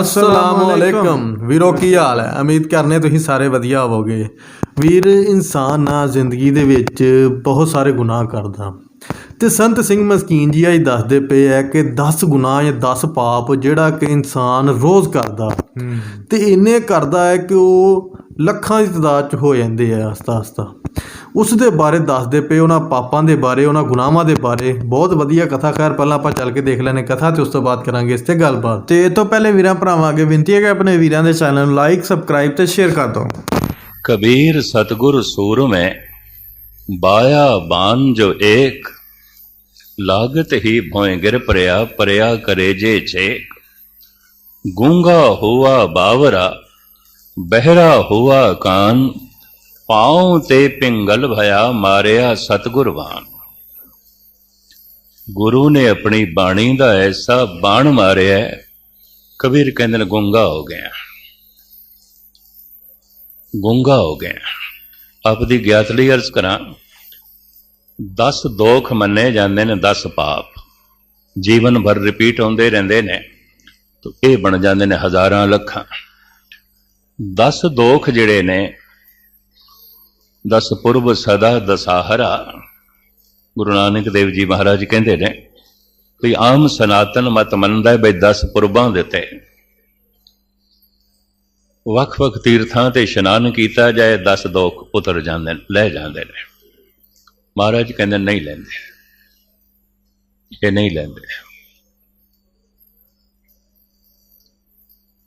ਅਸਲਾਮ ਅਲੈਕਮ ਵੀਰੋ ਕੀ ਹਾਲ ਹੈ? ਉਮੀਦ ਕਰਨੇ ਤੁਸੀਂ ਸਾਰੇ ਵਧੀਆ ਹੋਵੋਗੇ। ਵੀਰ ਇਨਸਾਨ ਨਾ ਜ਼ਿੰਦਗੀ ਦੇ ਵਿੱਚ ਬਹੁਤ ਸਾਰੇ ਗੁਨਾਹ ਕਰਦਾ। ਤੇ ਸੰਤ ਸਿੰਘ ਮਸਕੀਨ ਜੀ ਅੱਜ ਦੱਸਦੇ ਪਏ ਹੈ ਕਿ 10 ਗੁਨਾਹ ਜਾਂ 10 ਪਾਪ ਜਿਹੜਾ ਕਿ ਇਨਸਾਨ ਰੋਜ਼ ਕਰਦਾ। ਤੇ ਇੰਨੇ ਕਰਦਾ ਹੈ ਕਿ ਉਹ ਲੱਖਾਂ ਦੀ ਤਦਾਦ ਚ ਹੋ ਜਾਂਦੇ ਆ ਆਸਤਾ ਆਸਤਾ। ਉਸ ਦੇ ਬਾਰੇ ਦੱਸਦੇ ਪਏ, ਉਹਨਾਂ ਪਾਪਾਂ ਦੇ ਬਾਰੇ, ਉਹਨਾਂ ਗੁਨਾਹਾਂ ਦੇ ਬਾਰੇ ਬਹੁਤ ਵਧੀਆ ਕਥਾ। ਖੈਰ, ਪਹਿਲਾਂ ਆਪਾਂ ਚੱਲ ਕੇ ਦੇਖ ਲੈਨੇ ਕਥਾ ਤੇ ਉਸ ਤੋਂ ਬਾਅਦ ਕਰਾਂਗੇ ਇਸ ਤੇ ਗੱਲਬਾਤ। ਤੇ ਇਹ ਤੋਂ ਪਹਿਲੇ ਵੀਰਾਂ ਭਰਾਵਾਂ, ਅੱਗੇ ਬੇਨਤੀ ਹੈ ਕਿ ਆਪਣੇ ਵੀਰਾਂ ਦੇ ਚੈਨਲ ਨੂੰ ਲਾਈਕ ਸਬਸਕ੍ਰਾਈਬ ਤੇ ਸ਼ੇਅਰ ਕਰ ਦਿਓ। ਕਬੀਰ ਸਤਗੁਰ ਸੂਰਮੈ ਬਾਇਆ ਬਾਨ ਜੋ ਏਕ, ਲਾਗਤ ਹੀ ਭੋਇ ਗਿਰ ਪਰਿਆ ਪਰਿਆ ਕਰੇ ਜੇ ਛੇ ਗੂੰਗਾ ਹੋਆ ਬਾਵਰਾ ਬਹਿਰਾ ਹੋਆ ਕਾਨ, ਪਾਉ ਤੇ ਪਿੰਗਲ ਭਇਆ ਮਾਰਿਆ ਸਤਗੁਰਵਾਨ ਗੁਰੂ ਨੇ ਆਪਣੀ ਬਾਣੀ ਦਾ ਐਸਾ ਬਾਣ ਮਾਰਿਆ, ਕਬੀਰ ਕਹਿੰਦੇ ਨੇ ਗੁੰਗਾ ਹੋ ਗਿਆ। ਗੁੰਗਾ ਹੋ ਗਿਆ। ਆਪਦੀ ਗਿਆਤ ਲਈ ਅਰਜ਼ ਕਰਾਂ 10 ਦੋਖ ਮੰਨੇ ਜਾਂਦੇ ਨੇ 10 ਪਾਪ। ਜੀਵਨ ਭਰ ਰਿਪੀਟ ਹੁੰਦੇ ਰਹਿੰਦੇ ਨੇ, ਤੋ ਇਹ ਬਣ ਜਾਂਦੇ ਨੇ ਹਜ਼ਾਰਾਂ ਲੱਖਾਂ। ਦਸ ਦੋਖ ਜਿਹੜੇ ਨੇ, ਦਸ ਪੁਰਬ ਸਦਾ ਦਸਾਹਰਾ, ਗੁਰੂ ਨਾਨਕ ਦੇਵ ਜੀ ਮਹਾਰਾਜ ਕਹਿੰਦੇ ਨੇ ਕੋਈ ਆਮ ਸਨਾਤਨ ਮਤ ਮੰਨਦਾ ਹੈ ਬਈ 10 ਪੁਰਬਾਂ ਦੇ ਤੇ ਵੱਖ-ਵੱਖ ਤੀਰਥਾਂ ਤੇ ਇਸ਼ਨਾਨ ਕੀਤਾ ਜਾਏ 10 ਦੋਖ ਉਤਰ ਜਾਂਦੇ ਨੇ, ਲੈ ਜਾਂਦੇ ਨੇ। ਮਹਾਰਾਜ ਕਹਿੰਦੇ ਨਹੀਂ ਲੈਂਦੇ। ਇਹ ਨਹੀਂ ਲੈਂਦੇ।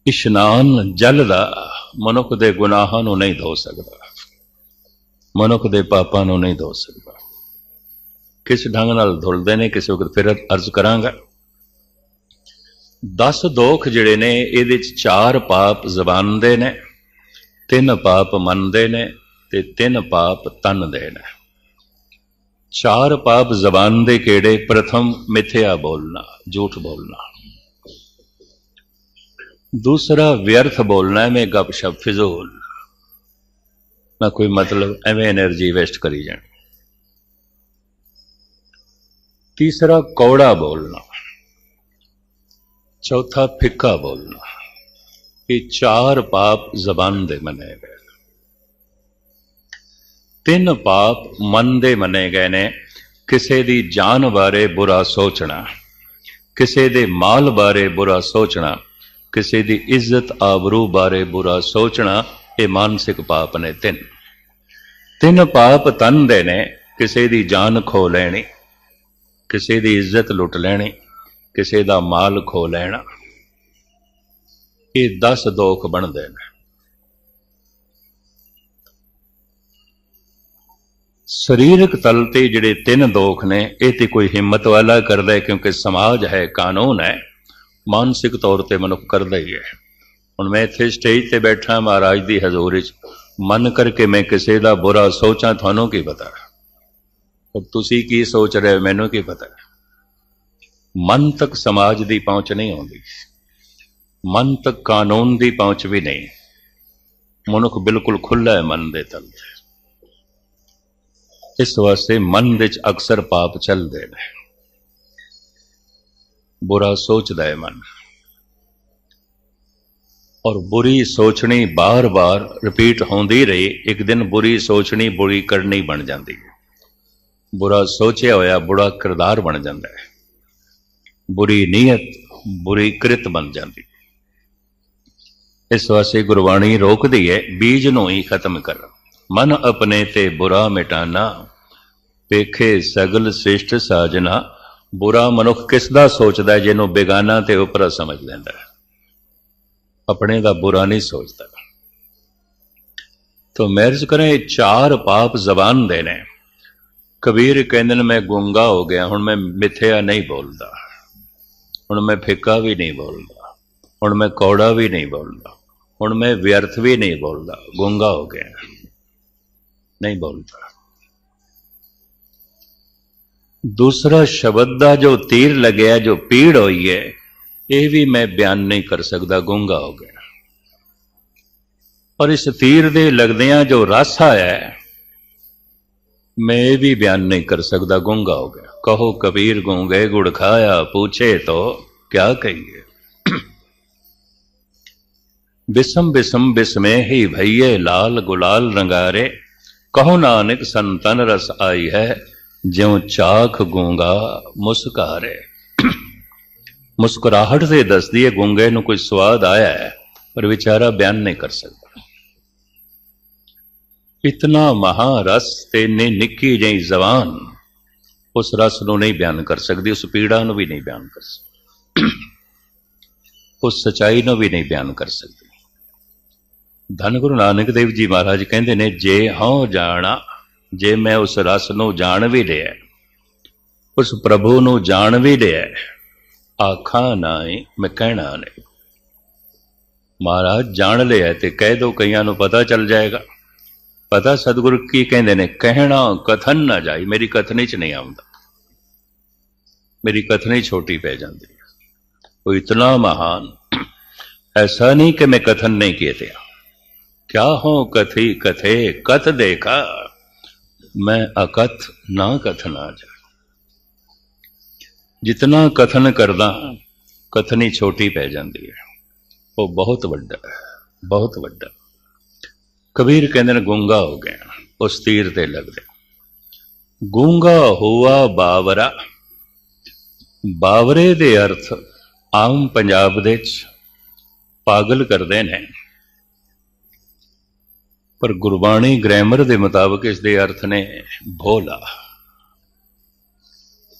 ਇਸ਼ਨਾਨ ਜਲ ਦਾ ਮਨੁੱਖ ਦੇ ਗੁਨਾਹਾਂ ਨੂੰ ਨਹੀਂ ਧੋ ਸਕਦਾ। ਮਨੁੱਖ ਦੇ ਪਾਪਾਂ ਨੂੰ ਨਹੀਂ ਧੋ ਸਕਦਾ। ਕਿਸ ਢੰਗ ਨਾਲ ਧੁਲਦੇ ਨੇ, ਕਿਸੇ ਵਕਤ ਫਿਰ ਅਰਜ਼ ਕਰਾਂਗਾ। 10 ਦੋਖ ਜਿਹੜੇ ਨੇ, ਇਹਦੇ ਚ ਚਾਰ ਪਾਪ ਜ਼ਬਾਨ ਦੇ ਨੇ, ਤਿੰਨ ਪਾਪ ਮਨ ਦੇ ਨੇ ਤੇ ਤਿੰਨ ਪਾਪ ਤਨ ਦੇ ਨੇ। ਚਾਰ ਪਾਪ ਜ਼ਬਾਨ ਦੇ ਕਿਹੜੇ? ਪ੍ਰਥਮ ਮਿੱਥਿਆ ਬੋਲਣਾ, ਝੂਠ ਬੋਲਣਾ। ਦੂਸਰਾ ਵਿਅਰਥ ਬੋਲਣਾ, ਐਵੇਂ ਗੱਪਸ਼ਪ ਫਿਜ਼ੂਲ। ਨਾ ਕੋਈ ਮਤਲਬ, ਐਵੇਂ એનર્ਜੀ ਵੇਸਟ ਕਰੀ ਜਾਣੀ। ਤੀਸਰਾ ਕੌੜਾ ਬੋਲਣਾ। ਚੌਥਾ ਫਿੱਕਾ ਬੋਲਣਾ। ਇਹ ਚਾਰ ਪਾਪ ਜ਼ਬਾਨ ਦੇ ਮਨੇ ਗਏ। ਤਿੰਨ ਪਾਪ ਮਨ ਦੇ ਮਨੇ ਗਏ ਨੇ। ਕਿਸੇ ਦੀ ਜਾਨ ਬਾਰੇ ਬੁਰਾ ਸੋਚਣਾ, ਕਿਸੇ ਦੇ ਮਾਲ ਬਾਰੇ ਬੁਰਾ ਸੋਚਣਾ ਕਿਸੇ ਦੀ ਇੱਜ਼ਤ ਆਬਰੂ ਬਾਰੇ ਬੁਰਾ ਸੋਚਣਾ ਇਹ ਮਾਨਸਿਕ ਪਾਪ ਨੇ ਤਿੰਨ। ਤਿੰਨ ਪਾਪ ਤਨ ਦੇ ਨੇ, ਕਿਸੇ ਦੀ ਜਾਨ ਖੋ ਲੈਣੀ, ਕਿਸੇ ਦੀ ਇੱਜ਼ਤ ਲੁੱਟ ਲੈਣੀ, ਕਿਸੇ ਦਾ ਮਾਲ ਖੋ ਲੈਣਾ। ਇਹ 10 ਦੋਖ ਬਣਦੇ ਨੇ। ਸਰੀਰਕ ਤਲ ਤੇ ਜਿਹੜੇ ਤਿੰਨ ਦੋਖ ਨੇ, ਇਹ ਤੇ ਕੋਈ ਹਿੰਮਤ ਵਾਲਾ ਕਰਦਾ ਕਿਉਂਕਿ ਸਮਾਜ ਹੈ ਕਾਨੂੰਨ ਹੈ। ਮਾਨਸਿਕ ਤੌਰ ਤੇ ਮਨੁੱਖ ਕਰਦਾ ਹੀ ਹੈ। ਹੁਣ ਮੈਂ ਇੱਥੇ ਸਟੇਜ ਤੇ ਬੈਠਾ ਮਹਾਰਾਜ ਦੀ ਹਜ਼ੂਰੀ 'ਚ ਮਨ ਕਰਕੇ ਮੈਂ ਕਿਸੇ ਦਾ ਬੁਰਾ ਸੋਚਾਂ, ਤੁਹਾਨੂੰ ਕੀ ਪਤਾ? ਔਰ ਤੁਸੀਂ ਕੀ ਸੋਚ ਰਹੇ ਹੋ, ਮੈਨੂੰ ਕੀ ਪਤਾ? ਮਨ ਤੱਕ ਸਮਾਜ ਦੀ ਪਹੁੰਚ ਨਹੀਂ ਆਉਂਦੀ। ਮਨ ਤੱਕ ਕਾਨੂੰਨ ਦੀ ਪਹੁੰਚ ਵੀ ਨਹੀਂ। ਮਨੁੱਖ ਬਿਲਕੁਲ ਖੁੱਲਾ ਹੈ ਮਨ ਦੇ ਤਲ ਤੇ। ਇਸ ਵਾਸਤੇ ਮਨ ਵਿੱਚ ਅਕਸਰ ਪਾਪ ਚੱਲਦੇ ਨੇ। ਬੁਰਾ ਸੋਚਦਾ ਹੈ ਮਨ। ਔਰ ਬੁਰੀ ਸੋਚਣੀ ਬਾਰ-ਬਾਰ ਰਿਪੀਟ ਹੁੰਦੀ ਰਹੀ, ਇੱਕ ਦਿਨ ਬੁਰੀ ਸੋਚਣੀ ਬੁਰੀ ਕਰਨੀ ਬਣ ਜਾਂਦੀ ਹੈ। ਬੁਰਾ ਸੋਚਿਆ ਹੋਇਆ ਬੁਰਾ ਕਿਰਦਾਰ ਬਣ ਜਾਂਦਾ ਹੈ। ਬੁਰੀ ਨੀਅਤ ਬੁਰੀ ਕ੍ਰਿਤ ਬਣ ਜਾਂਦੀ ਇਸ ਵਾਸਤੇ ਗੁਰਬਾਣੀ ਰੋਕਦੀ ਹੈ, ਬੀਜ ਨੂੰ ਹੀ ਖਤਮ ਕਰ। ਮਨ ਆਪਣੇ ਤੇ ਬੁਰਾ ਮਿਟਾਨਾ ਪੇਖੇ ਸਗਲ ਸ੍ਰਿਸ਼ਟ ਸਾਜਨਾ ਬੁਰਾ ਮਨੁੱਖ ਕਿਸ ਦਾ ਸੋਚਦਾ ਹੈ, ਜਿਹਨੂੰ ਬੇਗਾਨਾ ਤੇ ਉਪਰਾ ਸਮਝ ਲੈਂਦਾ ਹੈ? ਆਪਣੇ ਦਾ ਬੁਰਾ ਨਹੀਂ ਸੋਚਦਾ। ਤੋ ਮੈਰਜ ਕਰੇ ਚਾਰ ਪਾਪ ਜ਼ਬਾਨ ਦੇ ਨੇ। ਕਬੀਰ ਕਹਿੰਦੇ ਨੇ, ਮੈਂ ਗੁੰਗਾ ਹੋ ਗਿਆ, ਹੁਣ ਮੈਂ ਮਿੱਥਿਆ ਨਹੀਂ ਬੋਲਦਾ। ਹੁਣ ਮੈਂ ਫਿੱਕਾ ਵੀ ਨਹੀਂ ਬੋਲਦਾ। ਹੁਣ ਮੈਂ ਕੌੜਾ ਵੀ ਨਹੀਂ ਬੋਲਦਾ। ਹੁਣ ਮੈਂ ਵਿਅਰਥ ਵੀ ਨਹੀਂ ਬੋਲਦਾ। ਗੁੰਗਾ ਹੋ ਗਿਆ। ਨਹੀਂ ਬੋਲਦਾ। ਦੂਸਰਾ ਸ਼ਬਦ ਦਾ ਜੋ ਤੀਰ ਲੱਗਿਆ, ਜੋ ਪੀੜ ਹੋਈ ਹੈ, ਇਹ ਵੀ ਮੈਂ ਬਿਆਨ ਨਹੀਂ ਕਰ ਸਕਦਾ, ਗੁੰਗਾ ਹੋ ਗਿਆ। ਔਰ ਇਸ ਤੀਰ ਦੇ ਲੱਗਦਿਆਂ ਜੋ ਰਸ ਆਇਆ ਮੈਂ ਇਹ ਵੀ ਬਿਆਨ ਨਹੀਂ ਕਰ ਸਕਦਾ, ਗੁੰਗਾ ਹੋ ਗਿਆ। ਕਹੋ ਕਬੀਰ ਗੂੰਗੇ, ਗੁੜ ਖਾਇਆ, ਪੁੱਛੇ ਤੋ, ਕਿਆ ਕਹੀਏ? ਬਿਸਮ ਬਿਸਮ ਬਿਸਮੇ ਹੀ ਭਈਏ, ਲਾਲ ਗੁਲਾਲ ਰੰਗਾਰੇ, ਕਹੋ ਨਾਨਕ ਸੰਤਨ ਰਸ ਆਈ ਹੈ ਜਿਉ ਚਾਖ ਗੂੰਗਾ ਮੁਸਕਾਰੇ। ਮੁਸਕਰਾਹਟ ਤੇ ਦੱਸਦੀ ਹੈ ਗੂੰਗੇ ਨੂੰ ਕੋਈ ਸਵਾਦ ਆਇਆ ਹੈ, ਪਰ ਵਿਚਾਰਾ ਬਿਆਨ ਨਹੀਂ ਕਰ ਸਕਦਾ। ਇਤਨਾ ਮਹਾਰਸ ਤੇ ਨੇ ਨਿੱਕੀ ਜਿਹੀ ਜ਼ਬਾਨ, ਉਸ ਰਸ ਨੂੰ ਨਹੀਂ ਬਿਆਨ ਕਰ ਸਕਦੀ, ਉਸ ਪੀੜਾ ਨੂੰ ਵੀ ਨਹੀਂ ਬਿਆਨ ਕਰ ਸਕਦੀ, ਉਸ ਸਚਾਈ ਨੂੰ ਵੀ ਨਹੀਂ ਬਿਆਨ ਕਰ ਸਕਦੀ। ਧੰਨ ਗੁਰੂ ਨਾਨਕ ਦੇਵ ਜੀ ਮਹਾਰਾਜ ਕਹਿੰਦੇ ਨੇ, ਜੇ ਹਉ ਜਾਣਾ ਜੇ ਮੈਂ ਉਸ ਰਸ ਨੂੰ ਜਾਣ ਵੀ ਲਿਆ ਉਸ ਪ੍ਰਭੂ ਨੂੰ ਜਾਣ ਵੀ ਲਿਆ ਆਖਾਂ ਨਾਏ ਮੈਂ ਕਹਿਣਾ ਨਹੀਂ ਮਹਾਰਾਜ ਜਾਣ ਲਿਆ ਤੇ ਕਹਿ ਦੋ ਕਈਆਂ ਨੂੰ ਪਤਾ ਚੱਲ ਜਾਏਗਾ ਪਤਾ ਸਤਿਗੁਰੂ ਕੀ ਕਹਿੰਦੇ ਨੇ ਕਹਿਣਾ ਕਥਨ ਨਾ ਜਾਈ ਮੇਰੀ ਕਥਨੀ ਚ ਨਹੀਂ ਆਉਂਦਾ ਮੇਰੀ ਕਥਨੀ ਛੋਟੀ ਪੈ ਜਾਂਦੀ ਹੈ ਉਹ ਇਤਨਾ ਮਹਾਨ ऐसा नहीं कि मैं कथन नहीं किए थे क्या हो कथी कथे कथ देखा मैं अकथ ना कथना जा ਜਿਤਨਾ ਕਥਨ ਕਰਦਾ ਕਥਨੀ ਛੋਟੀ ਪੈ ਜਾਂਦੀ ਹੈ ਉਹ ਬਹੁਤ ਵੱਡਾ ਹੈ ਬਹੁਤ ਵੱਡਾ ਕਬੀਰ ਕਹਿੰਦੇ ਨੇ ਗੂੰਗਾ ਹੋ ਗਿਆ ਉਸ ਤੀਰ ਤੇ ਲੱਗਦੇ ਗੂੰਗਾ ਹੋਆ ਬਾਵਰਾ ਬਾਵਰੇ ਦੇ ਅਰਥ ਆਮ ਪੰਜਾਬ ਦੇ ਚ ਪਾਗਲ ਕਰਦੇ ਨੇ ਪਰ ਗੁਰਬਾਣੀ ਗ੍ਰਾਮਰ ਦੇ ਮੁਤਾਬਕ ਇਸ ਦੇ ਅਰਥ ਨੇ ਭੋਲਾ।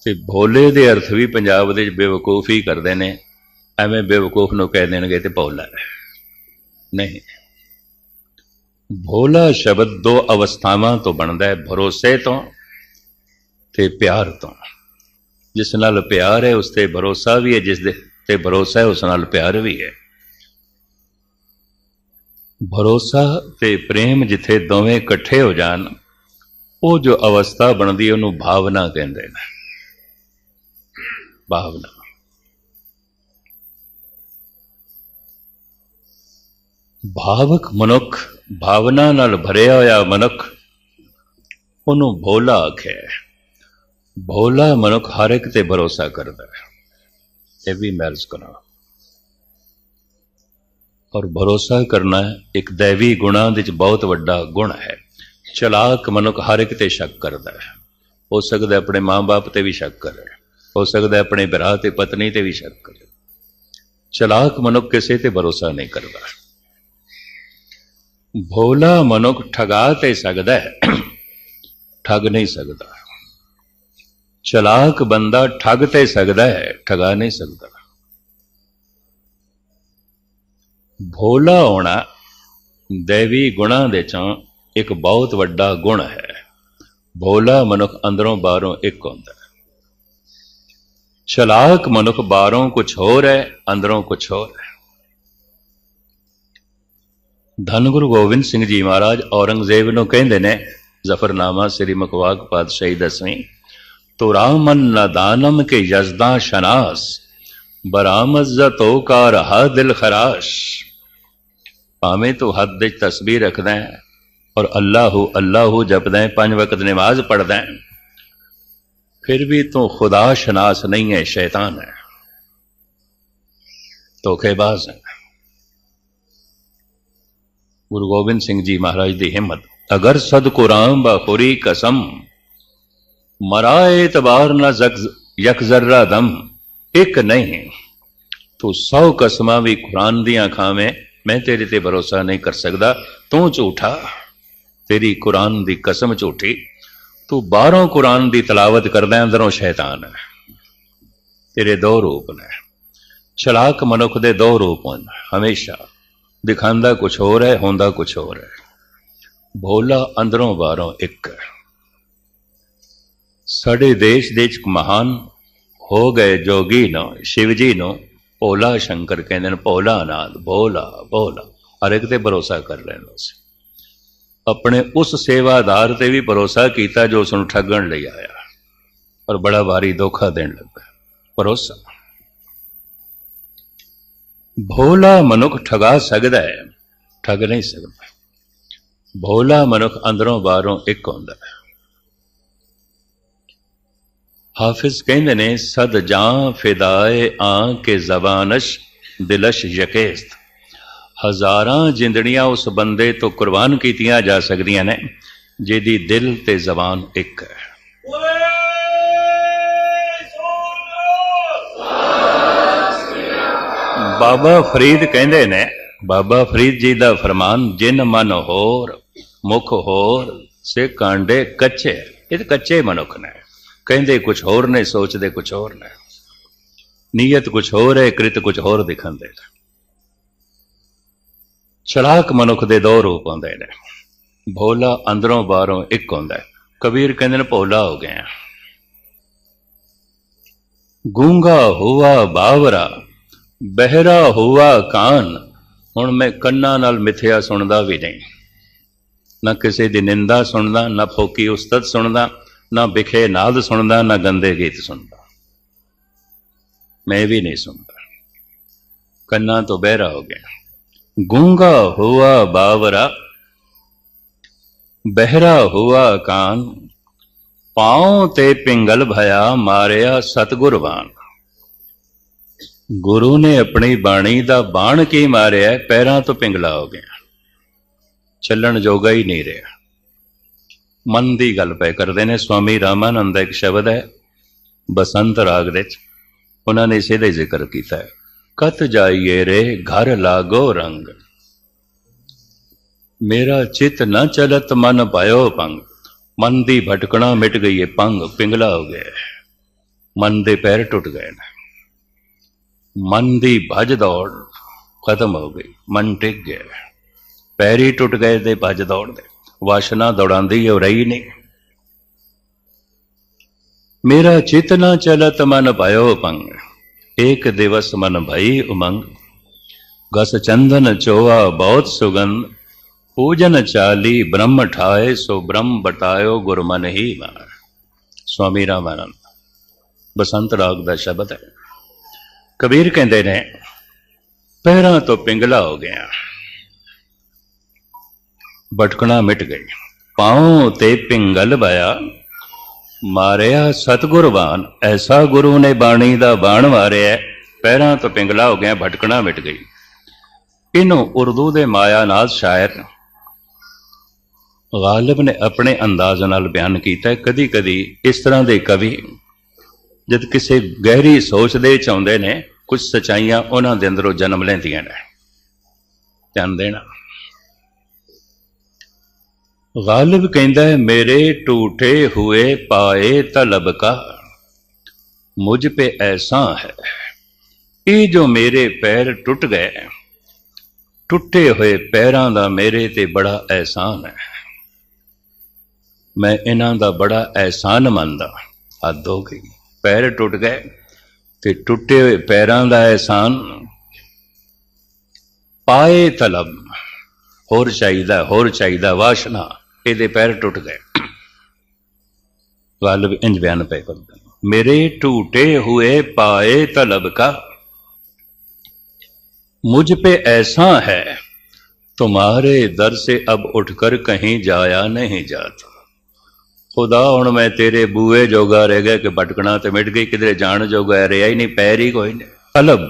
ਤੇ ਭੋਲੇ ਦੇ ਅਰਥ ਵੀ ਪੰਜਾਬ ਦੇ ਵਿੱਚ ਬੇਵਕੂਫੀ ਕਰਦੇ ਨੇ। ਐਵੇਂ ਬੇਵਕੂਫ ਨੂੰ ਕਹਿ ਦੇਣਗੇ ਤੇ ਭੋਲਾ ਹੈ। ਨਹੀਂ। ਭੋਲਾ ਸ਼ਬਦ ਦੋ ਅਵਸਥਾਵਾਂ ਤੋਂ ਬਣਦਾ ਹੈ, ਭਰੋਸੇ ਤੋਂ ਤੇ ਪਿਆਰ ਤੋਂ। ਜਿਸ ਨਾਲ ਪਿਆਰ ਹੈ, ਉਸ ਤੇ ਭਰੋਸਾ ਵੀ ਹੈ, ਜਿਸ ਦੇ ਤੇ ਭਰੋਸਾ ਹੈ, ਉਸ ਨਾਲ ਪਿਆਰ ਵੀ ਹੈ। ਭਰੋਸਾ ਤੇ ਪ੍ਰੇਮ ਜਿੱਥੇ ਦੋਵੇਂ ਇਕੱਠੇ ਹੋ ਜਾਣ, ਉਹ ਜੋ ਅਵਸਥਾ ਬਣਦੀ ਉਹਨੂੰ ਭਾਵਨਾ ਕਹਿੰਦੇ ਨੇ। ਭਾਵਨਾ। ਭਾਵਕ ਮਨੁੱਖ ਭਾਵਨਾ ਨਾਲ ਭਰਿਆ ਹੋਇਆ ਮਨੁੱਖ, ਉਹਨੂੰ ਭੋਲਾ ਆਖਿਆ ਭੋਲਾ ਮਨੁੱਖ ਹਰ ਇੱਕ ਤੇ ਭਰੋਸਾ ਕਰਦਾ ਹੈ। ਇਹ ਵੀ ਮੈਰਜ ਕਰਾਂ ਔਰ ਭਰੋਸਾ ਕਰਨਾ ਇੱਕ ਦੇਵੀ ਗੁਣਾਂ ਵਿੱਚ ਬਹੁਤ ਵੱਡਾ ਗੁਣ ਹੈ। ਚਲਾਕ ਮਨੁੱਖ ਹਰ ਇੱਕ ਤੇ ਸ਼ੱਕ ਕਰਦਾ ਹੈ। ਹੋ ਸਕਦਾ ਆਪਣੇ ਮਾਂ-ਬਾਪ ਤੇ ਵੀ ਸ਼ੱਕ ਕਰੇ। ਹੋ ਸਕਦਾ ਆਪਣੇ ਭਰਾ ਤੇ ਪਤਨੀ ਤੇ ਵੀ ਸ਼ੱਕ ਕਰੇ। ਚਲਾਕ ਮਨੁੱਖ ਕਿਸੇ ਤੇ ਭਰੋਸਾ ਨਹੀਂ ਕਰਦਾ। ਭੋਲਾ ਮਨੁੱਖ ਠਗਾ ਤੇ ਸਕਦਾ ਹੈ। ਠੱਗ ਨਹੀਂ ਸਕਦਾ। ਚਲਾਕ ਬੰਦਾ ਠੱਗ ਤੇ ਸਕਦਾ ਹੈ, ਠਗਾ ਨਹੀਂ ਸਕਦਾ। ਭੋਲਾ ਹੋਣਾ ਦੇਵੀ ਗੁਣਾਂ ਦੇ ਚੋਂ ਇੱਕ ਬਹੁਤ ਵੱਡਾ ਗੁਣ ਹੈ। ਭੋਲਾ ਮਨੁੱਖ ਅੰਦਰੋਂ ਬਾਹਰੋਂ ਇੱਕ ਹੁੰਦਾ ਹੈ। ਚਲਾਕ ਮਨੁੱਖ ਬਾਹਰੋਂ ਕੁਝ ਹੋਰ ਹੈ, ਅੰਦਰੋਂ ਕੁਝ ਹੋਰ ਹੈ। ਧੰਨ ਗੁਰੂ ਗੋਬਿੰਦ ਸਿੰਘ ਜੀ ਮਹਾਰਾਜ ਔਰੰਗਜ਼ੇਬ ਨੂੰ ਕਹਿੰਦੇ ਨੇ, ਜ਼ਫਰਨਾਮਾ ਸ੍ਰੀ ਮਕਵਾਕ ਪਾਤਸ਼ਾਹੀ ਦਸਵੀਂ, ਤੋ ਰਾਮਨ ਨਦਾਨਮ ਕੇ ਯਜ਼ਦਾ ਸ਼ਨਾਸ ਬਰਾਮਜ਼ਤੋ ਕਾ ਰਹਾ ਦਿਲ ਖਰਾਸ਼। ਭਾਵੇਂ ਤੂੰ ਹੱਦ ਵਿੱਚ ਤਸਬੀਹ ਰੱਖਦਾ ਹੈ ਔਰ ਅੱਲਾਹੂ ਅੱਲਾਹੂ ਜਪਦਾ ਹੈ ਪੰਜ ਵਕਤ ਨਮਾਜ਼ ਪੜਦਾ ਹੈ ਫਿਰ ਵੀ ਤੂੰ ਖੁਦਾ ਸ਼ਨਾਸ ਨਹੀਂ ਹੈ ਸ਼ੈਤਾਨ ਹੈ ਧੋਖੇਬਾਜ਼ ਹੈ ਗੁਰੂ ਗੋਬਿੰਦ ਸਿੰਘ ਜੀ ਮਹਾਰਾਜ ਦੀ ਹਿੰਮਤ ਅਗਰ ਸਦ ਕੁਰਾਨ ਬਖੁਰੀ ਕਸਮ ਮਰਾਏ ਤਬਾਰ ਨਾ ਜ਼ਕ ਯਕ ਜ਼ਰਰਾ ਦਮ ਇੱਕ ਨਹੀਂ ਤੂੰ ਸੌ ਕਸਮਾਂ ਵੀ ਕੁਰਾਨ ਦੀਆਂ ਖਾਵੇਂ ਮੈਂ ਤੇਰੇ ਤੇ ਭਰੋਸਾ ਨਹੀਂ ਕਰ ਸਕਦਾ। ਤੂੰ ਝੂਠਾ। ਤੇਰੀ ਕੁਰਾਨ ਦੀ ਕਸਮ ਝੂਠੀ। ਤੂੰ ਬਾਹਰੋਂ ਕੁਰਾਨ ਦੀ ਤਲਾਵਤ ਕਰਦਾ ਅੰਦਰੋਂ ਸ਼ੈਤਾਨ ਹੈ। ਤੇਰੇ ਦੋ ਰੂਪ ਨੇ। ਚਲਾਕ ਮਨੁੱਖ ਦੇ ਦੋ ਰੂਪ ਹਨ। ਹਮੇਸ਼ਾ ਦਿਖਾਉਂਦਾ ਕੁਝ ਹੋਰ ਹੈ, ਹੁੰਦਾ ਕੁਝ ਹੋਰ ਹੈ। ਭੋਲਾ ਅੰਦਰੋਂ ਬਾਹਰੋਂ ਇੱਕ ਹੈ। ਸਾਡੇ ਦੇਸ਼ ਦੇ ਇੱਕ ਮਹਾਨ ਹੋ ਗਏ ਜੋਗੀ ਨੂੰ ਸ਼ਿਵ ਜੀ ਨੂੰ ਭੋਲਾ ਸ਼ੰਕਰ ਕਹਿੰਦੇ ਨੇ, ਭੋਲਾ ਨਾਥ ਭੋਲਾ ਭੋਲਾ। ਹਰ ਇੱਕ ਤੇ ਭਰੋਸਾ ਕਰ ਲੈਣਾ ਸੀ। ਆਪਣੇ ਉਸ ਸੇਵਾਦਾਰ ਤੇ ਵੀ ਭਰੋਸਾ ਕੀਤਾ ਜੋ ਉਸ ਨੂੰ ਠੱਗਣ ਲਈ ਆਇਆ। ਔਰ ਬੜਾ ਭਾਰੀ ਧੋਖਾ ਦੇਣ ਲੱਗਾ। ਭਰੋਸਾ। ਭੋਲਾ ਮਨੁੱਖ ਠਗਾ ਸਕਦਾ ਹੈ, ਠੱਗ ਨਹੀਂ ਸਕਦਾ। ਭੋਲਾ ਮਨੁੱਖ ਅੰਦਰੋਂ ਬਾਹਰੋਂ ਇੱਕ ਹੁੰਦਾ ਹੈ। ਹਾਫਿਜ਼ ਕਹਿੰਦੇ ਨੇ, ਸਦ ਜਾਂ ਫਿਦਾਏ ਆਂ ਕੇ ਜ਼ਬਾਨਸ਼, ਦਿਲਸ਼ ਯਕੇਸਤ। ਹਜ਼ਾਰਾਂ ਜਿੰਦੜੀਆਂ ਉਸ ਬੰਦੇ ਤੋਂ ਕੁਰਬਾਨ ਕੀਤੀਆਂ ਜਾ ਸਕਦੀਆਂ ਨੇ, ਜਿਹਦੀ ਦਿਲ ਤੇ ਜ਼ਬਾਨ ਇੱਕ ਹੈ। ਬਾਬਾ ਫਰੀਦ ਕਹਿੰਦੇ ਨੇ, ਬਾਬਾ ਫਰੀਦ ਜੀ ਦਾ ਫਰਮਾਨ, ਜਿਨ ਮਨ ਹੋਰ, ਮੁਖ ਹੋਰ ਸੇ ਕਾਂਡੇ ਕੱਚੇ, ਇਹ ਕੱਚੇ ਮਨੁੱਖ ਨੇ। ਕਹਿੰਦੇ ਕੁਝ ਹੋਰ ਨੇ, ਸੋਚਦੇ ਕੁਝ ਹੋਰ ਨੇ। ਨੀਅਤ ਕੁਝ ਹੋਰ ਹੈ, ਕ੍ਰਿਤ ਕੁਝ ਹੋਰ ਦਿਖਾਉਂਦੇ ਨੇ। ਚਲਾਕ ਮਨੁੱਖ ਦੇ ਦੋ ਰੂਪ ਹੁੰਦੇ ਨੇ। ਭੋਲਾ ਅੰਦਰੋਂ ਬਾਹਰੋਂ ਇੱਕ ਹੁੰਦਾ ਹੈ। ਕਬੀਰ ਕਹਿੰਦੇ ਨੇ, ਭੋਲਾ ਹੋ ਗਿਆ ਗੂੰਗਾ ਹੁਆ ਬਾਵਰਾ, ਬਹਿਰਾ ਹੋਆ ਕਾਨ, ਹੁਣ ਮੈਂ ਕੰਨਾਂ ਨਾਲ ਮਿੱਥਿਆ ਸੁਣਦਾ ਵੀ ਨਹੀਂ। ਨਾ ਕਿਸੇ ਦੀ ਨਿੰਦਾ ਸੁਣਦਾ, ਨਾ ਫੋਕੀ ਉਸਤਤ ਸੁਣਦਾ। ਨਾ ਵਿਖੇ ਨਾਦ ਸੁਣਦਾ, ਨਾ ਗੰਦੇ ਗੀਤ ਸੁਣਦਾ। ਮੈਂ ਵੀ ਨਹੀਂ ਸੁਣਦਾ। ਕੰਨਾਂ ਤੋਂ ਬਹਿਰਾ ਹੋ ਗਿਆ। ਗੂੰਗਾ ਹੁਆ ਬਾਵਰਾ, ਬਹਿਰਾ ਹੋਆ ਕਾਨ। ਪਾਉ ਤੇ ਪਿੰਗਲ ਭਇਆ ਮਾਰਿਆ ਸਤਗੁਰਵਾਨ ਗੁਰੂ ਨੇ ਆਪਣੀ ਬਾਣੀ ਦਾ ਬਾਣ ਕੀ ਮਾਰਿਆ, ਪੈਰਾਂ ਤੋਂ ਪਿੰਗਲਾ ਹੋ ਗਿਆ। ਚੱਲਣ ਜੋਗਾ ਹੀ ਨਹੀਂ ਰਿਹਾ। ਮਨ ਦੀ ਗੱਲ ਪੈ ਕਰਦੇ ਨੇ, ਸਵਾਮੀ ਰਾਮਾਨੰਦ ਦਾ ਇੱਕ ਸ਼ਬਦ ਹੈ, ਬਸੰਤ ਰਾਗ ਦੇ ਵਿੱਚ। ਉਹਨਾਂ ਨੇ ਇਸੇ ਦਾ ਜ਼ਿਕਰ ਕੀਤਾ ਹੈ। ਕਤ ਜਾਈਏ ਰੇ, ਘਰ ਲਾਗੋ ਰੰਗ। ਮੇਰਾ ਚਿਤ ਨਾ ਚਲਤ, ਮਨ ਪਾਇਓ ਪੰਗ ਮਨ ਦੀ ਭਟਕਣਾ ਮਿਟ ਗਈ ਹੈ ਪੰਗ ਪਿੰਗਲਾ ਹੋ ਗਿਆ ਮਨ ਦੇ ਪੈਰ ਟੁੱਟ ਗਏ ਨੇ। ਮਨ ਦੀ ਭਜ ਦੌੜ ਖਤਮ ਹੋ ਗਈ। ਮਨ ਟਿਕ ਗਿਆ ਪੈਰ ਹੀ ਟੁੱਟ ਗਏ ਤੇ ਭਜ ਦੌੜ ਦੇ। ਵਾਸ਼ਨਾ ਦੌੜਾਂਦੀ ਹੋ ਰਹੀ ਨਹੀਂ। ਮੇਰਾ ਚਿਤ ਨਾ ਚਲਤ ਮਨ ਪਾਇਓ ਪੰਗ ਏਕ ਦਿਵਸ ਮਨ ਭਈ ਉਮੰਗ। ਗਸ ਚੰਦਨ ਚੋਆ ਬਹੁਤ ਸੁਗੰਧ, ਪੂਜਨ ਚਾਲੀ ਬ੍ਰਹਮ ਠਾਏ, ਸੋ ਬ੍ਰਹਮ ਬਟਾਇਓ ਗੁਰ ਮਨ ਹੀ ਮਾਰ ਸਵਾਮੀ ਰਾਮਾਨੰਦ, ਬਸੰਤ ਰਾਗ ਦਾ ਸ਼ਬਦ ਹੈ। ਕਬੀਰ ਕਹਿੰਦੇ ਨੇ ਪਹਿਰਾਂ ਤੋਂ ਪਿੰਗਲਾ ਹੋ ਗਿਆ। ਭਟਕਣਾ ਮਿਟ ਗਈ। ਪਾਉ ਤੇ ਪਿੰਗਲ ਭਇਆ ਮਾਰਿਆ ਸਤਗੁਰਬਾਨ, ਐਸਾ ਗੁਰੂ ਨੇ ਬਾਣੀ ਦਾ ਬਾਣ ਮਾਰਿਆ ਪਹਿਰਾਂ ਤੋਂ ਪਿੰਗਲਾ ਹੋ ਗਿਆ, ਭਟਕਣਾ ਮਿਟ ਗਈ। ਇਹਨੂੰ ਉਰਦੂ ਦੇ ਮਾਇਆਨਾਜ਼ ਸ਼ਾਇਰ ਗਾਲਿਬ ਨੇ ਆਪਣੇ ਅੰਦਾਜ਼ ਨਾਲ ਬਿਆਨ ਕੀਤਾ ਕਦੀ ਕਦੀ ਇਸ ਤਰ੍ਹਾਂ ਦੇ ਕਵੀ ਜਦ ਕਿਸੇ ਗਹਿਰੀ ਸੋਚ ਦੇ ਚ ਆਉਂਦੇ ਨੇ, ਕੁਝ ਸਚਾਈਆਂ ਉਹਨਾਂ ਦੇ ਅੰਦਰੋਂ ਜਨਮ ਲੈਂਦੀਆਂ ਨੇ। ਧਿਆਨ ਦੇਣਾ। ਗਾਲਬ ਕਹਿੰਦਾ ਹੈ ਮੇਰੇ ਟੂਟੇ ਹੋਏ ਪਾਏ ਤਲਬ ਕਾ ਮੁਝ ਪੇ ਐਸਾ ਹੈ ਇਹ ਜੋ ਮੇਰੇ ਪੈਰ ਟੁੱਟ ਗਏ ਟੁੱਟੇ ਹੋਏ ਪੈਰਾਂ ਦਾ ਮੇਰੇ ਤੇ ਬੜਾ ਐਹਸਾਨ ਹੈ ਮੈਂ ਇਹਨਾਂ ਦਾ ਬੜਾ ਐਹਸਾਨ ਮੰਨਦਾ ਹੱਦ ਹੋ ਗਈ ਪੈਰ ਟੁੱਟ ਗਏ ਤੇ ਟੁੱਟੇ ਹੋਏ ਪੈਰਾਂ ਦਾ ਐਹਸਾਨ ਪਾਏ ਤਲਬ ਹੋਰ ਚਾਹੀਦਾ ਹੋਰ ਚਾਹੀਦਾ ਵਾਸ਼ਨਾ ਇਹਦੇ ਪੈਰ ਟੁੱਟ ਗਏ ਗਾਲਬ ਇੰਜ ਬਿਆਨ ਪੈ ਕਰਦੇ ਨੇ। मेरे टूटे हुए पाए तलब का मुझ पे ऐसा है तुम्हारे दर से अब उठकर कहीं जाया नहीं जाता खुदा ਹੁਣ ਮੈਂ ਤੇਰੇ ਬੂਏ ਜੋਗਾ ਰਹਿ ਗਿਆ ਕਿ ਭਟਕਣਾ ਤੇ ਮਿਟ ਗਈ ਕਿਧਰੇ ਜਾਣ ਜੋਗਾ ਰਿਹਾ ਹੀ ਨਹੀਂ ਪੈਰ ਹੀ ਕੋਈ ਨਹੀਂ ਤਲਬ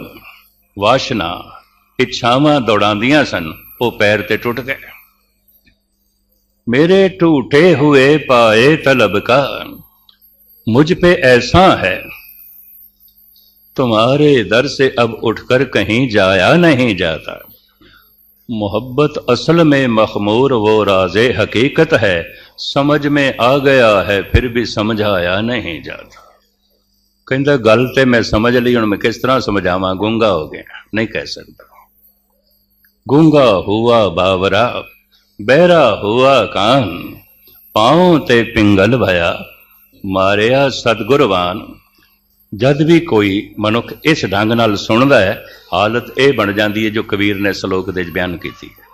ਵਾਸ਼ਨਾ ਇੱਛਾਵਾਂ ਦੌੜਾਉਂਦੀਆਂ ਸਨ ਉਹ ਪੈਰ ਤੇ ਟੁੱਟ ਗਏ میرے ٹوٹے ہوئے پائے طلب کا مجھ پہ ایسا ہے۔ تمہارے در سے اب اٹھ کر کہیں جایا نہیں جاتا۔ محبت اصل میں مخمور وہ راز حقیقت ہے۔ سمجھ میں آ گیا ہے، پھر بھی سمجھایا نہیں جاتا۔ کہ گل تے میں سمجھ لی ہوں میں کس طرح سمجھاوا گونگا ہو گیا۔ نہیں کہہ سکتا۔ گونگا ہوا باورا۔ ਬਹਿਰਾ ਹੁਆ ਕਾਨ, ਪਾਉ ਤੇ ਪਿੰਗਲ ਭਇਆ, ਮਾਰਿਆ ਸਤਗੁਰਵਾਨ ਜਦ ਵੀ ਕੋਈ ਮਨੁੱਖ ਇਸ ਢੰਗ ਨਾਲ ਸੁਣਦਾ ਹੈ, ਹਾਲਤ ਇਹ ਬਣ ਜਾਂਦੀ ਹੈ ਜੋ ਕਬੀਰ ਨੇ ਸ਼ਲੋਕ ਦੇ ਵਿੱਚ ਬਿਆਨ ਕੀਤੀ ਹੈ।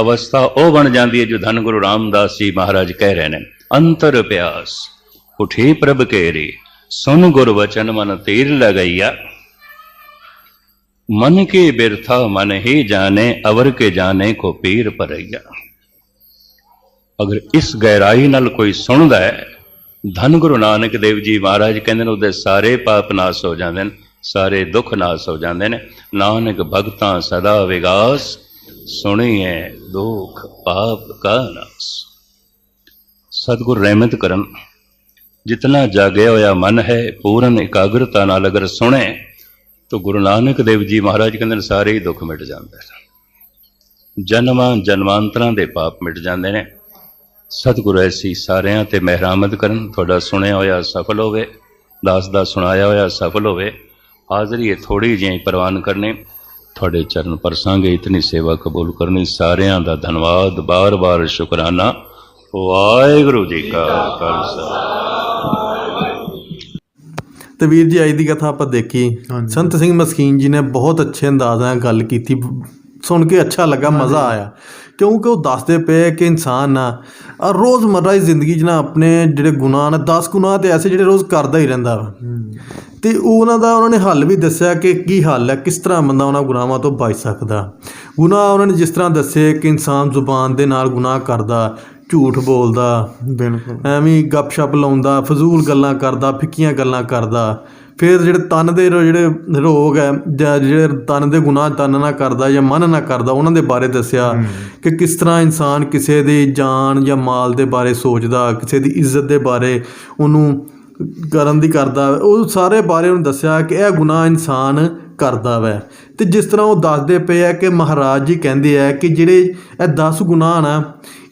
ਅਵਸਥਾ ਉਹ ਬਣ ਜਾਂਦੀ ਹੈ ਜੋ ਧੰਨ ਗੁਰੂ ਰਾਮਦਾਸ ਜੀ ਮਹਾਰਾਜ ਕਹਿ ਰਹੇ ਨੇ, ਅੰਤਰ ਪਿਆਸ, ਉਠੀ ਪ੍ਰਭ ਕੇਰੀ, ਸੁਨ ਗੁਰ ਵਚਨ ਮਨ ਤੀਰ ਲਗਈਆ। मन के बिरथा मन ही जाने अवर के जाने को पीर परैया ਅਗਰ ਇਸ ਗਹਿਰਾਈ ਨਾਲ ਕੋਈ ਸੁਣਦਾ ਹੈ ਧੰਨ ਗੁਰੂ ਨਾਨਕ ਦੇਵ ਜੀ ਮਹਾਰਾਜ ਕਹਿੰਦੇ ਨੇ ਉਹਦੇ ਸਾਰੇ ਪਾਪ ਨਾਸ ਹੋ ਜਾਂਦੇ ਨੇ ਸਾਰੇ ਦੁੱਖ ਨਾਸ ਹੋ ਜਾਂਦੇ ਨੇ ਨਾਨਕ ਭਗਤਾਂ ਸਦਾ ਵਿਗਾਸ ਸੁਣੀਏ ਦੁਖ ਪਾਪ ਕਾ ਨਾਸ ਸਤਿਗੁਰ ਰਹਿਮਤ ਕਰਨ ਜਿਤਨਾ ਜਾਗਿਆ ਹੋਇਆ ਮਨ ਹੈ ਪੂਰਨ ਇਕਾਗਰਤਾ ਨਾਲ ਅਗਰ ਸੁਣੇ ਤਾਂ ਗੁਰੂ ਨਾਨਕ ਦੇਵ ਜੀ ਮਹਾਰਾਜ ਕਹਿੰਦੇ ਨੇ, ਸਾਰੇ ਹੀ ਦੁੱਖ ਮਿਟ ਜਾਂਦੇ ਨੇ। ਜਨਮਾਂ ਜਨਮਾਂਤਰਾਂ ਦੇ ਪਾਪ ਮਿਟ ਜਾਂਦੇ ਨੇ। ਸਤਿਗੁਰੂ ਐਸੀ ਸਾਰਿਆਂ ਤੇ ਮਿਹਰਾਮਤ ਕਰਨ, ਤੁਹਾਡਾ ਸੁਣਿਆ ਹੋਇਆ ਸਫਲ ਹੋਵੇ, ਦਾਸ ਦਾ ਸੁਣਾਇਆ ਹੋਇਆ ਸਫਲ ਹੋਵੇ ਹਾਜ਼ਰੀ ਇਹ ਥੋੜੀ ਜਿਹੀ ਪ੍ਰਵਾਨ ਕਰਨੀ, ਤੁਹਾਡੇ ਚਰਨ ਪਰਸਾਂਗੇ, ਇਤਨੀ ਸੇਵਾ ਕਬੂਲ ਕਰਨੀ, ਸਾਰਿਆਂ ਦਾ ਧੰਨਵਾਦ, ਬਾਰ-ਬਾਰ ਸ਼ੁਕਰਾਨਾ। ਵਾਹਿਗੁਰੂ ਜੀ ਕਾ ਖਾਲਸਾ। ਤੇ ਵੀਰ ਜੀ ਅੱਜ ਦੀ ਕਥਾ ਆਪਾਂ ਦੇਖੀ। ਸੰਤ ਸਿੰਘ ਮਸਕੀਨ ਜੀ ਨੇ ਬਹੁਤ ਅੱਛੇ ਅੰਦਾਜ਼ ਨਾਲ ਗੱਲ ਕੀਤੀ। ਸੁਣ ਕੇ ਅੱਛਾ ਲੱਗਾ ਮਜ਼ਾ ਆਇਆ। ਕਿਉਂਕਿ ਉਹ ਦੱਸਦੇ ਪਏ ਕਿ ਇਨਸਾਨ ਨਾ ਰੋਜ਼ਮਰਰਾ ਦੀ ਜ਼ਿੰਦਗੀ 'ਚ ਨਾ ਆਪਣੇ ਜਿਹੜੇ ਗੁਨਾਹ ਨੇ 10 ਗੁਨਾਹ ਤੇ ਐਸੇ ਜਿਹੜੇ ਰੋਜ਼ ਕਰਦਾ ਹੀ ਰਹਿੰਦਾ ਵਾ। ਤੇ ਉਹਨਾਂ ਦਾ ਉਹਨਾਂ ਨੇ ਹੱਲ ਵੀ ਦੱਸਿਆ ਕਿ ਕੀ ਹੱਲ ਹੈ ਕਿਸ ਤਰ੍ਹਾਂ ਬੰਦਾ ਉਹਨਾਂ ਗੁਨਾਹਾਂ ਤੋਂ ਬਚ ਸਕਦਾ। ਗੁਨਾਹ ਉਹਨਾਂ ਨੇ ਜਿਸ ਤਰ੍ਹਾਂ ਦੱਸੇ ਕਿ ਇਨਸਾਨ ਜ਼ੁਬਾਨ ਦੇ ਨਾਲ ਗੁਨਾਹ ਕਰਦਾ ਝੂਠ ਬੋਲਦਾ ਬਿਲਕੁਲ। ਐਵੇਂ ਗੱਪਸ਼ਪ ਲਾਉਂਦਾ ਫਜ਼ੂਲ ਗੱਲਾਂ ਕਰਦਾ ਫਿੱਕੀਆਂ ਗੱਲਾਂ ਕਰਦਾ। ਫਿਰ ਜਿਹੜੇ ਤਨ ਦੇ ਜਿਹੜੇ ਰੋਗ ਹੈ ਜਾਂ ਜਿਹੜੇ ਤਨ ਦੇ ਗੁਨਾਹ ਤਨ ਨਾ ਕਰਦਾ ਜਾਂ ਮਨ ਨਾ ਕਰਦਾ ਉਹਨਾਂ ਦੇ ਬਾਰੇ ਦੱਸਿਆ ਕਿ ਕਿਸ ਤਰ੍ਹਾਂ ਇਨਸਾਨ ਕਿਸੇ ਦੀ ਜਾਨ ਜਾਂ ਮਾਲ ਦੇ ਬਾਰੇ ਸੋਚਦਾ ਕਿਸੇ ਦੀ ਇੱਜ਼ਤ ਦੇ ਬਾਰੇ ਉਹਨੂੰ ਕਰਨ ਦੀ ਕਰਦਾ। ਉਹ ਸਾਰੇ ਬਾਰੇ ਉਹਨੂੰ ਦੱਸਿਆ ਕਿ ਇਹ ਗੁਨਾਹ ਇਨਸਾਨ ਕਰਦਾ ਵੈ। ਤੇ ਜਿਸ ਤਰ੍ਹਾਂ ਉਹ ਦੱਸਦੇ ਪਏ ਆ ਕਿ ਮਹਾਰਾਜ ਜੀ ਕਹਿੰਦੇ ਆ ਕਿ ਜਿਹੜੇ ਇਹ 10 ਗੁਨਾਹ ਨਾ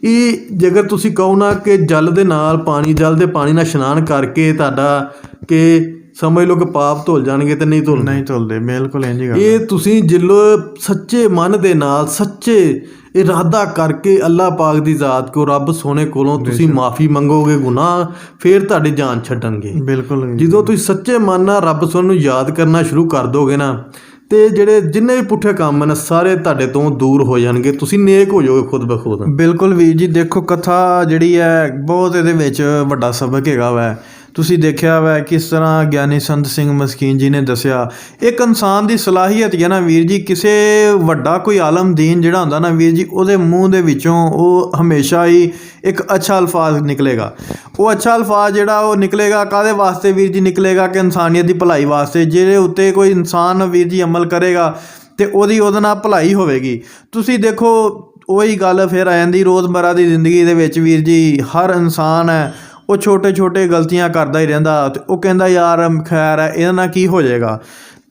ਇਹ ਜੇਕਰ ਤੁਸੀਂ ਕਹੋ ਨਾ ਕਿ ਜਲ ਦੇ ਨਾਲ ਪਾਣੀ ਜਲ ਦੇ ਪਾਣੀ ਨਾਲ ਇਸ਼ਨਾਨ ਕਰਕੇ ਤੁਹਾਡਾ ਕਿ ਸਮਝ ਲਓ ਕਿ ਪਾਪ ਧੁਲ ਜਾਣਗੇ ਤੇ ਨਹੀਂ ਧੁਲਣੇ ਨਹੀਂ ਤੁਲਦੇ ਬਿਲਕੁਲ ਇੰਜ ਗੱਲ ਇਹ ਤੁਸੀਂ ਜਿੱਲੋ ਸੱਚੇ ਮਨ ਦੇ ਨਾਲ ਸੱਚੇ ਇਰਾਦਾ ਕਰਕੇ ਅੱਲਾਹ ਪਾਕ ਦੀ ਜ਼ਾਤ ਕੋ ਰੱਬ ਸੋਹਣੇ ਕੋਲੋਂ ਤੁਸੀਂ ਮਾਫੀ ਮੰਗੋਗੇ ਗੁਨਾਹ ਫੇਰ ਤੁਹਾਡੀ ਜਾਨ ਛੱਡਣਗੇ। ਬਿਲਕੁਲ ਜਦੋਂ ਤੁਸੀਂ ਸੱਚੇ ਮਨ ਨਾਲ ਰੱਬ ਸੋਹਣ ਨੂੰ ਯਾਦ ਕਰਨਾ ਸ਼ੁਰੂ ਕਰ ਦੋਗੇ ਨਾ ਤੇ ਜਿਹੜੇ ਜਿੰਨੇ ਵੀ ਪੁੱਠੇ ਕੰਮ ਨੇ, ਸਾਰੇ ਤੁਹਾਡੇ ਤੋਂ ਦੂਰ ਹੋ ਜਾਣਗੇ। ਤੁਸੀਂ ਨੇਕ ਹੋ ਜਾਓਗੇ ਖੁਦ ਬਖੁਦ ਬਿਲਕੁਲ ਵੀਰ ਜੀ, ਦੇਖੋ ਕਥਾ ਜਿਹੜੀ ਹੈ, ਬਹੁਤ ਇਹਦੇ ਵਿੱਚ ਵੱਡਾ ਸਬਕ ਹੈਗਾ ਵੈ। ਤੁਸੀਂ ਦੇਖਿਆ ਵੈ ਕਿਸ ਤਰ੍ਹਾਂ ਗਿਆਨੀ ਸੰਤ ਸਿੰਘ ਮਸਕੀਨ ਜੀ ਨੇ ਦੱਸਿਆ, ਇੱਕ ਇਨਸਾਨ ਦੀ ਸਲਾਹੀਅਤ ਹੈ ਨਾ ਵੀਰ ਜੀ, ਕਿਸੇ ਵੱਡਾ ਕੋਈ ਆਲਮ ਦੀਨ ਜਿਹੜਾ ਹੁੰਦਾ ਨਾ ਵੀਰ ਜੀ, ਉਹਦੇ ਮੂੰਹ ਦੇ ਵਿੱਚੋਂ ਉਹ ਹਮੇਸ਼ਾ ਹੀ ਇੱਕ ਅੱਛਾ ਅਲਫਾਜ਼ ਨਿਕਲੇਗਾ। ਉਹ ਅੱਛਾ ਅਲਫਾਜ਼ ਜਿਹੜਾ ਉਹ ਨਿਕਲੇਗਾ ਕਾਦੇ ਵਾਸਤੇ ਵੀਰ ਜੀ? ਨਿਕਲੇਗਾ ਕਿ ਇਨਸਾਨੀਅਤ ਦੀ ਭਲਾਈ ਵਾਸਤੇ, ਜਿਹਦੇ ਉੱਤੇ ਕੋਈ ਇਨਸਾਨ ਵੀਰ ਜੀ ਅਮਲ ਕਰੇਗਾ ਤੇ ਉਹਦੀ ਉਹਦੇ ਨਾਲ ਭਲਾਈ ਹੋਵੇਗੀ। ਤੁਸੀਂ ਦੇਖੋ, ਉਹੀ ਗੱਲ ਫਿਰ ਆ ਜਾਂਦੀ ਰੋਜ਼ਮਰਾ ਦੀ ਜ਼ਿੰਦਗੀ ਦੇ ਵਿੱਚ ਵੀਰ ਜੀ, ਹਰ ਇਨਸਾਨ ਹੈ ਉਹ ਛੋਟੇ ਛੋਟੇ ਗਲਤੀਆਂ ਕਰਦਾ ਹੀ ਰਹਿੰਦਾ ਤੇ ਉਹ ਕਹਿੰਦਾ ਯਾਰ ਖੈਰ ਹੈ ਇਹਦੇ ਨਾਲ ਕੀ ਹੋ ਜਾਏਗਾ?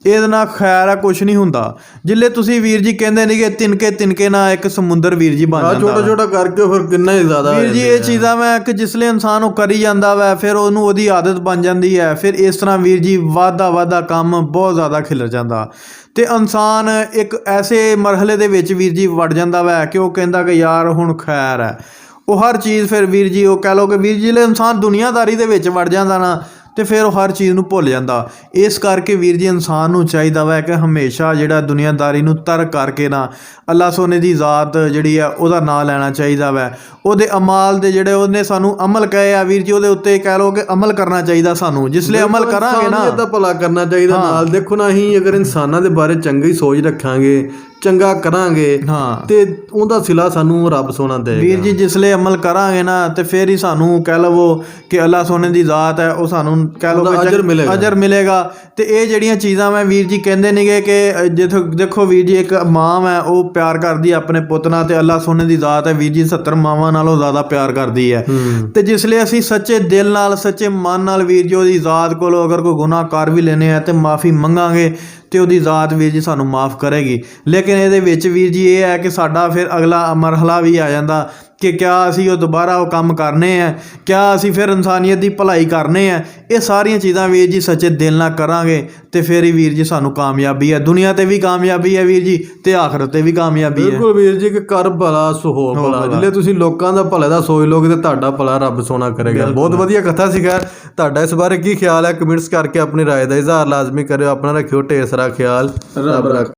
ਇਹਦੇ ਨਾਲ ਖੈਰ ਹੈ ਕੁਝ ਨਹੀਂ ਹੁੰਦਾ। ਜਿੱਲੇ ਤੁਸੀਂ ਵੀਰ ਜੀ ਕਹਿੰਦੇ ਨੇਗੇ ਤਿਨਕੇ ਤਿਨਕੇ ਨਾਲ ਇੱਕ ਸਮੁੰਦਰ ਵੀਰ ਜੀ ਬਣ ਆ ਜਾਂਦਾ ਛੋਟਾ ਛੋਟਾ ਕਰਕੇ ਫਿਰ ਕਿੰਨਾ ਹੀ ਜ਼ਿਆਦਾ ਵੀਰ ਜੀ ਇਹ ਚੀਜ਼ਾਂ ਮੈਂ ਕਿ ਜਿਸਲੇ ਇਨਸਾਨ ਉਹ ਕਰੀ ਜਾਂਦਾ ਵੈ ਫਿਰ ਉਹਨੂੰ ਉਹਦੀ ਆਦਤ ਬਣ ਜਾਂਦੀ ਹੈ। ਫਿਰ ਇਸ ਤਰ੍ਹਾਂ ਵੀਰ ਜੀ ਵਾਧਾ ਵਾਧਾ ਕੰਮ ਬਹੁਤ ਜ਼ਿਆਦਾ ਖਿਲਰ ਜਾਂਦਾ। ਤੇ ਇਨਸਾਨ ਇੱਕ ਐਸੇ ਮਰਹਲੇ ਦੇ ਵਿੱਚ ਵੀਰ ਜੀ ਵੜ ਜਾਂਦਾ ਵੈ ਕਿ ਉਹ ਕਹਿੰਦਾ ਕਿ ਯਾਰ ਹੁਣ ਖੈਰ ਹੈ। ਉਹ ਹਰ ਚੀਜ਼ ਫਿਰ ਵੀਰ ਜੀ ਉਹ ਕਹਿ ਲਓ ਕਿ ਵੀਰ ਜੀ ਲੈ ਇਨਸਾਨ ਦੁਨੀਆਦਾਰੀ ਦੇ ਵਿੱਚ ਵੜ ਜਾਂਦਾ ਨਾ ਤੇ ਫਿਰ ਉਹ ਹਰ ਚੀਜ਼ ਨੂੰ ਭੁੱਲ ਜਾਂਦਾ। ਇਸ ਕਰਕੇ ਵੀਰ ਜੀ ਇਨਸਾਨ ਨੂੰ ਚਾਹੀਦਾ ਵਾ ਕਿ ਹਮੇਸ਼ਾ ਜਿਹੜਾ ਦੁਨੀਆਦਾਰੀ ਨੂੰ ਤਰਕ ਕਰਕੇ ਨਾ ਅੱਲਾ ਸੋਨੇ ਦੀ ਜ਼ਾਤ ਜਿਹੜੀ ਆ ਉਹਦਾ ਨਾਂ ਲੈਣਾ ਚਾਹੀਦਾ ਵਾ। ਉਹਦੇ ਅਮਾਲ ਦੇ ਜਿਹੜੇ ਉਹਨੇ ਸਾਨੂੰ ਅਮਲ ਕਹੇ ਆ ਵੀਰ ਜੀ ਉਹਦੇ ਉੱਤੇ ਕਹਿ ਲਓ ਕਿ ਅਮਲ ਕਰਨਾ ਚਾਹੀਦਾ ਸਾਨੂੰ। ਜਿਸ ਲਈ ਅਮਲ ਕਰਾਂਗੇ ਨਾ। ਇਨਸਾਨੀਅਤ ਦਾ ਭਲਾ ਕਰਨਾ ਚਾਹੀਦਾ ਨਾਲ। ਦੇਖੋ ਨਾ ਅਸੀਂ ਅਗਰ ਇਨਸਾਨਾਂ ਦੇ ਬਾਰੇ ਚੰਗੀ ਸੋਚ ਰੱਖਾਂਗੇ ਚੰਗਾ ਕਰਾਂਗੇ ਹਾਂ। ਤੇ ਉਹਦਾ ਸਿਲਾ ਸਾਨੂੰ ਰੱਬ ਸੋਨਾ ਦੇਗਾ ਵੀਰ ਜੀ ਜਿਸਲੇ ਅਮਲ ਕਰਾਂਗੇ ਨਾ ਤੇ ਫਿਰ ਹੀ ਸਾਨੂੰ ਕਹਿ ਲਵੋ ਕਿ ਅੱਲਾ ਸੋਨੇ ਦੀ ਜ਼ਾਤ ਹੈ ਉਹ ਸਾਨੂੰ ਕਹਿ ਕਿ ਅਜਰ ਮਿਲੇਗਾ। ਅਜਰ ਮਿਲੇਗਾ। ਤੇ ਇਹ ਜਿਹੜੀਆਂ ਚੀਜ਼ਾਂ ਮੈਂ ਵੀਰ ਜੀ ਕਹਿੰਦੇ ਨੇਗੇ ਕਿ ਜਿੱਥੋਂ ਦੇਖੋ ਵੀਰ ਜੀ ਇੱਕ ਮਾਂ ਹੈ ਉਹ ਪਿਆਰ ਕਰਦੀ ਆਪਣੇ ਪੁੱਤ ਨਾਲ ਤੇ ਅੱਲਾ ਸੋਨੇ ਦੀ ਜ਼ਾਤ ਹੈ। ਵੀਰ ਜੀ 70 ਮਾਵਾਂ ਨਾਲੋਂ ਜ਼ਿਆਦਾ ਪਿਆਰ ਕਰਦੀ ਹੈ। ਤੇ ਜਿਸ ਲਈ ਅਸੀਂ ਸੱਚੇ ਦਿਲ ਨਾਲ ਸੱਚੇ ਮਨ ਨਾਲ ਵੀਰ ਜੀ ਉਹਦੀ ਜ਼ਾਤ ਕੋਲੋਂ ਅਗਰ ਕੋਈ ਗੁਨਾਹ ਕਰ ਵੀ ਲੈਨੇ ਆ ਤੇ ਮਾਫੀ ਮੰਗਾਂਗੇ ਤੇ ਉਹਦੀ ਜ਼ਾਤ ਵੀਰ ਜੀ ਸਾਨੂੰ ਮਾਫ ਕਰੇਗੀ। ਲੇਕਿਨ ਇਹਦੇ ਵਿੱਚ ਵੀਰ ਜੀ ਇਹ ਹੈ ਕਿ ਸਾਡਾ ਫਿਰ ਅਗਲਾ ਮਰਹਲਾ ਵੀ ਆ ਜਾਂਦਾ। ਕਿ ਕਿਆ ਅਸੀਂ ਉਹ ਦੁਬਾਰਾ ਉਹ ਕੰਮ ਕਰਨੇ ਆ ਕਿਆ ਅਸੀਂ ਫਿਰ ਇਨਸਾਨੀਅਤ ਦੀ ਭਲਾਈ ਕਰਨੇ ਆ ਇਹ ਸਾਰੀਆਂ ਚੀਜ਼ਾਂ ਵੀਰ ਜੀ ਸੱਚੇ ਦਿਲ ਨਾਲ ਕਰਾਂਗੇ ਤੇ ਫਿਰ ਹੀ ਵੀਰ ਜੀ ਸਾਨੂੰ ਕਾਮਯਾਬੀ ਹੈ ਦੁਨੀਆ ਤੇ ਵੀ ਕਾਮਯਾਬੀ ਹੈ ਵੀਰ ਜੀ ਤੇ ਆਖਰਤ ਤੇ ਵੀ ਕਾਮਯਾਬੀ ਹੈ ਬਿਲਕੁਲ ਵੀਰ ਜੀ ਕਿ ਕਰ ਭਲਾ ਸੋ ਹੋ ਭਲਾ ਜਿੱਲੇ ਤੁਸੀਂ ਲੋਕਾਂ ਦਾ ਭਲੇ ਦਾ ਸੋਚ ਲੋਗੇ ਤੇ ਤੁਹਾਡਾ ਭਲਾ ਰੱਬ ਸੋਨਾ ਕਰੇਗਾ ਬਹੁਤ ਵਧੀਆ ਕਥਾ ਸੀ ਖੈਰ ਤੁਹਾਡਾ ਇਸ ਬਾਰੇ ਕੀ ਖਿਆਲ ਹੈ ਕਮੈਂਟਸ ਕਰਕੇ ਆਪਣੀ رائے ਦਾ ਇਜ਼ਹਾਰ ਲਾਜ਼ਮੀ ਕਰਿਓ ਆਪਣਾ ਰੱਖਿਓ ਢੇਰ ਸਾਰਾ ਖਿਆਲ ਰੱਬ ਰੱਖ